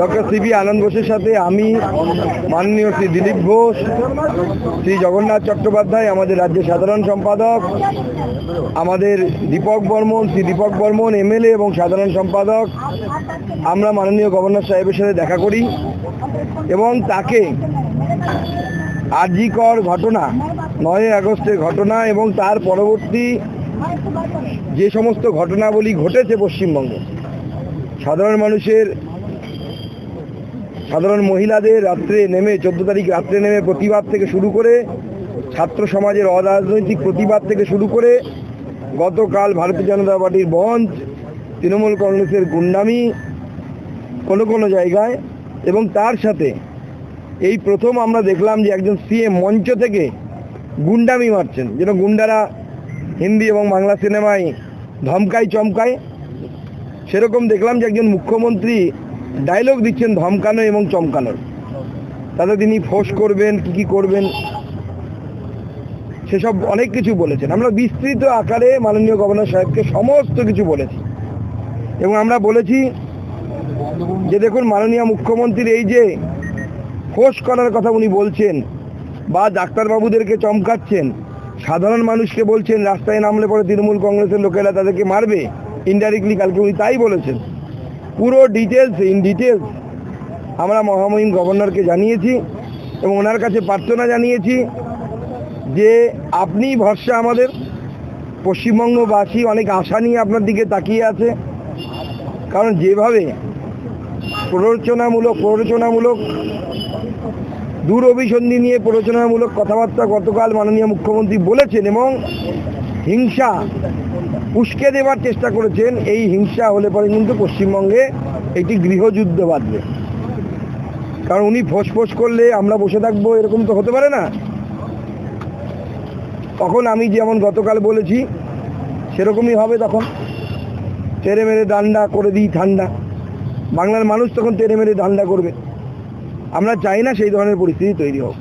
Doctor CB আনন্দ বোসের সাথে আমি মাননীয় শ্রী দিলীপ ঘোষ শ্রী জগন্নাথ চট্টোপাধ্যায়, আমাদের রাজ্যের সাধারণ সম্পাদক, আমাদের দীপক বর্মন, শ্রী দীপক বর্মন, এমএলএ এবং সাধারণ সম্পাদক। আমরা মাননীয় গভর্নর সাহেবের সাথে দেখা করি এবং তাকে আরজিকর ঘটনা, নয় আগস্টের ঘটনা এবং তার পরবর্তী যে সমস্ত ঘটনাবলী ঘটেছে পশ্চিমবঙ্গে, সাধারণ মানুষের সাধারণ মহিলাদের রাত্রে নেমে চোদ্দ তারিখ রাত্রে নেমে প্রতিবাদ থেকে শুরু করে ছাত্র সমাজের অরাজনৈতিক প্রতিবাদ থেকে শুরু করে গতকাল ভারতীয় জনতা পার্টির বন্ধ তৃণমূল কংগ্রেসের গুন্ডামি কোনো কোনো জায়গায় এবং তার সাথে এই প্রথম আমরা দেখলাম যে একজন সিএম মঞ্চ থেকে গুন্ডামি মারছেন, যেন গুন্ডারা হিন্দি এবং বাংলা সিনেমায় ধমকায় চমকায়। সেরকম দেখলাম যে একজন মুখ্যমন্ত্রী ডায়লগ দিচ্ছেন ধমকানো এবং চমকানোর। তাতে তিনি ফোঁস করবেন, কি কি করবেন, সেসব অনেক কিছু বলেছেন। আমরা বিস্তৃত আকারে মাননীয় গভর্নর সাহেবকে সমস্ত কিছু বলেছি। এবং আমরা বলেছি যে দেখুন, মাননীয় মুখ্যমন্ত্রীর এই যে ফোঁস করার কথা উনি বলছেন বা ডাক্তারবাবুদেরকে চমকাচ্ছেন, সাধারণ মানুষকে বলছেন, রাস্তায় নামলে পরে তৃণমূল কংগ্রেসের লোকেরা তাদেরকে মারবে ইনডাইরেক্টলি কালকে উনি তাই বলেছেন। পুরো ডিটেলস ইন ডিটেলস আমরা মহামহিম গভর্নরকে জানিয়েছি এবং ওনার কাছে প্রার্থনা জানিয়েছি যে আপনি ভরসা আমাদের। পশ্চিমবঙ্গবাসী অনেক আশা নিয়ে আপনার দিকে তাকিয়ে আছে। কারণ যেভাবে প্ররোচনামূলক প্ররোচনামূলক দূর অভিসন্ধি নিয়ে প্ররোচনামূলক কথাবার্তা গতকাল মাননীয় মুখ্যমন্ত্রী বলেছেন এবং হিংসা উস্কে দেওয়ার চেষ্টা করেছেন, এই হিংসা হলে পরে কিন্তু পশ্চিমবঙ্গে একটি গৃহযুদ্ধ বাঁধবে। কারণ উনি ফোঁস করলে আমরা বসে থাকব, এরকম তো হতে পারে না। তখন আমি যেমন গতকাল বলেছি, সেরকমই হবে তখন। তেরে মেরে ডান্ডা করে দিই ঠান্ডা। বাংলার মানুষ তখন তেরে মেরে ধান্দা করবে। আমরা চাই না সেই ধরনের পরিস্থিতি তৈরি হোক।